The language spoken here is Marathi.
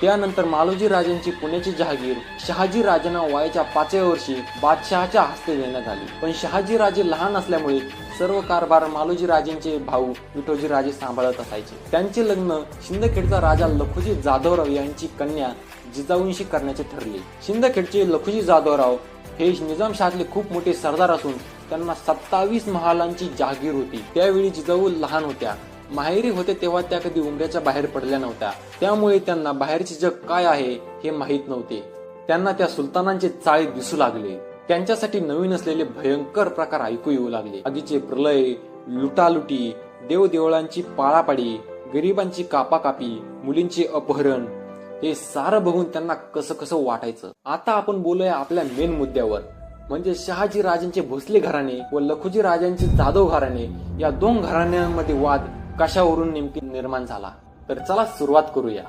त्यानंतर मालोजी राजांची पुण्याची जहागीर शहाजी राजांना वयाच्या पाचव्या वर्षी बादशहाच्या हस्ते देण्यात आली. पण शहाजी राजे लहान असल्यामुळे सर्व कारभार मालोजी राजेंचे भाऊ विठोजी राजे सांभाळत असायचे. त्यांचे लग्न शिंदखेडचा राजा लखुजी जाधवराव यांची कन्या जिजाऊंशी करण्याचे ठरले. शिंदखेडचे लखुजी जाधवराव हे निजामशहातले खूप मोठे सरदार असून त्यांना सत्तावीस महालांची जहागीर होती. त्यावेळी जिजाऊ लहान होत्या. माहेरी होते तेव्हा त्या कधी उमऱ्याच्या बाहेर पडल्या नव्हत्या. त्यामुळे त्यांना बाहेरचे जग काय आहे हे माहीत नव्हते. त्यांना त्या सुलतानांचे चाळे दिसू लागले. त्यांच्यासाठी नवीन असलेले भयंकर प्रकार ऐकू येऊ लागले. आधीचे प्रलय लुटालुटी देवदेवळांची पाळापाडी गरिबांची कापाकापी मुलींचे अपहरण हे सारं बघून त्यांना कसं कसं वाटायचं. आता आपण बोलूया आपल्या मेन मुद्द्यावर. म्हणजे शहाजी राजांचे भोसले घराणे व लखुजी राजांचे जाधव घराणे या दोन घराण्यांमध्ये वाद कशावरून नेमकी निर्माण झाला? तर चला सुरुवात करूया.